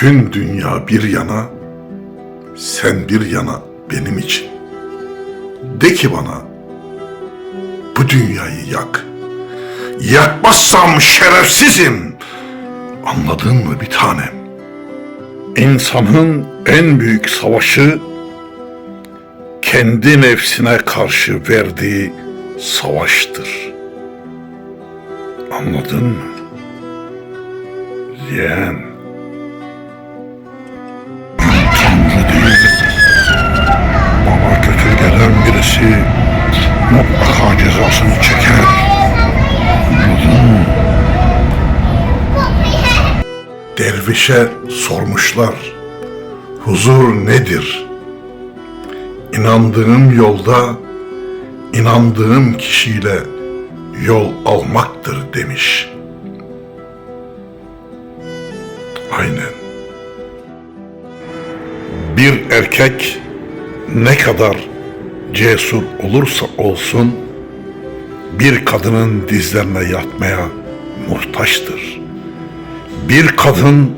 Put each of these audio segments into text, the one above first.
Bütün dünya bir yana, sen bir yana benim için. De ki bana, bu dünyayı yak. Yakmazsam şerefsizim. Anladın mı bir tanem? İnsanın en büyük savaşı kendi nefsine karşı verdiği savaştır. Anladın mı? Yeğen. Birisi mutlaka cezasını çeker. Dervişe sormuşlar. Huzur nedir? İnandığım yolda inandığım kişiyle yol almaktır demiş. Aynen. Bir erkek ne kadar cesur olursa olsun bir kadının dizlerine yatmaya muhtaçtır. Bir kadın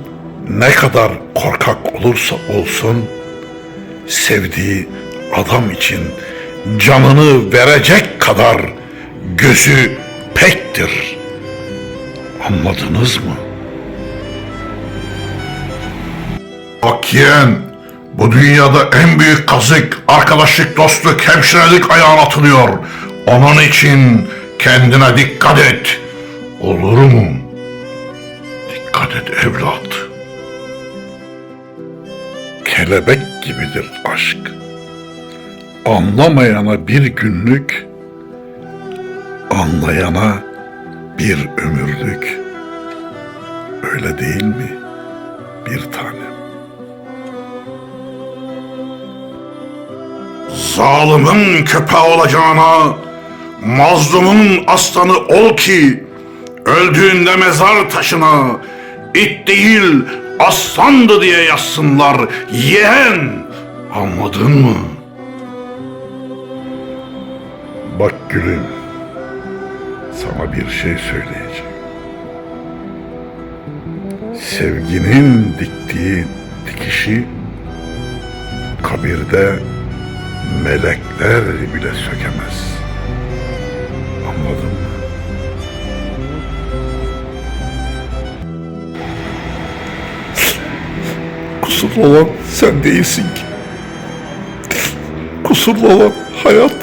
ne kadar korkak olursa olsun sevdiği adam için canını verecek kadar gözü pektir. Anladınız mı? Bak yeğen, bu dünyada en büyük kazık arkadaşlık, dostluk, hemşirelik ayağına atılıyor. Onun için kendine dikkat et. Olur mu? Dikkat et evlat. Kelebek gibidir aşk. Anlamayana bir günlük, anlayana bir ömürlük. Öyle değil mi? Bir tanem. Zalimin köpeği olacağına, mazlumun aslanı ol ki, öldüğünde mezar taşına, it değil aslandı diye yazsınlar, yeğen, anladın mı? Bak gülüm, sana bir şey söyleyeceğim. Sevginin diktiği dikişi kabirde melekler bile sökemez. Anladın mı? Kusurlu olan sen değilsin ki. Kusurlu olan hayat.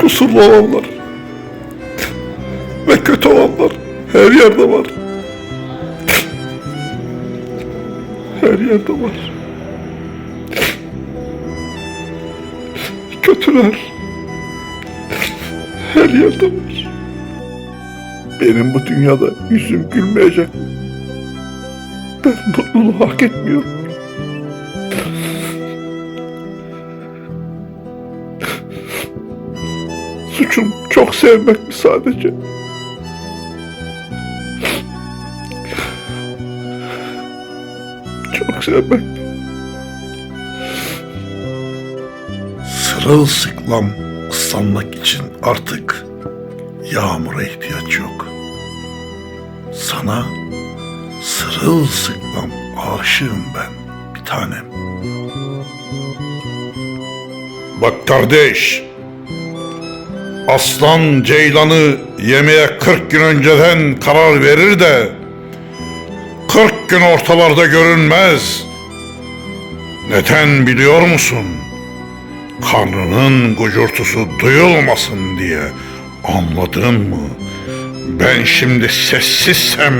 Kusurlu olanlar ve kötü olanlar her yerde var. Her yerde var. Kötüler her yerde var. Benim bu dünyada yüzüm gülmeyecek. Ben mutluluğu hak etmiyorum. Suçum çok sevmek mi sadece? Çok sevmek. Sırılsıklam ıslanmak için artık yağmura ihtiyaç yok. Sana sırılsıklam aşığım ben bir tanem. Bak kardeş, aslan ceylanı yemeye 40 gün önceden karar verir de 40 gün ortalarda görünmez. Neden biliyor musun? Karnının gucurtusu duyulmasın diye. Anladın mı? Ben şimdi sessizsem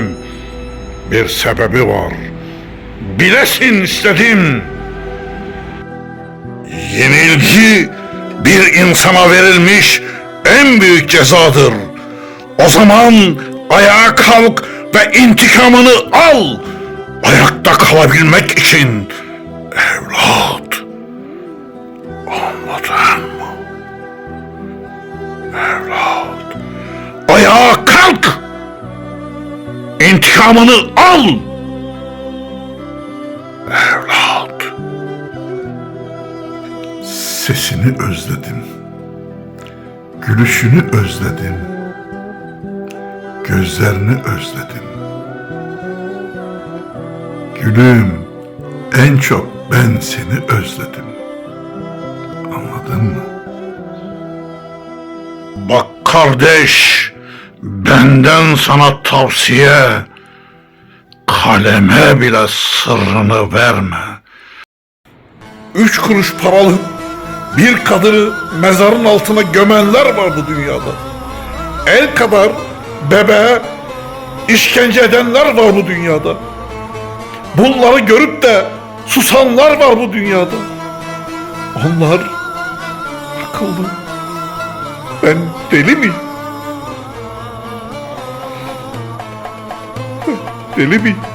bir sebebi var. Bilesin istedim. Yenilgi bir insana verilmiş en büyük cezadır. O zaman ayağa kalk ve intikamını al. Ayakta kalabilmek için evlat. Kalk. İntikamını al. Evlat. Sesini özledim. Gülüşünü özledim. Gözlerini özledim. Gülüm, en çok ben seni özledim. Anladın mı? Bak kardeş, benden sana tavsiye, kaleme bile sırrını verme. Üç kuruş paralı bir kadını mezarın altına gömenler var bu dünyada. El kadar bebeğe işkence edenler var bu dünyada. Bunları görüp de susanlar var bu dünyada. Onlar akıllı. Ben deli miyim? Deli miyim?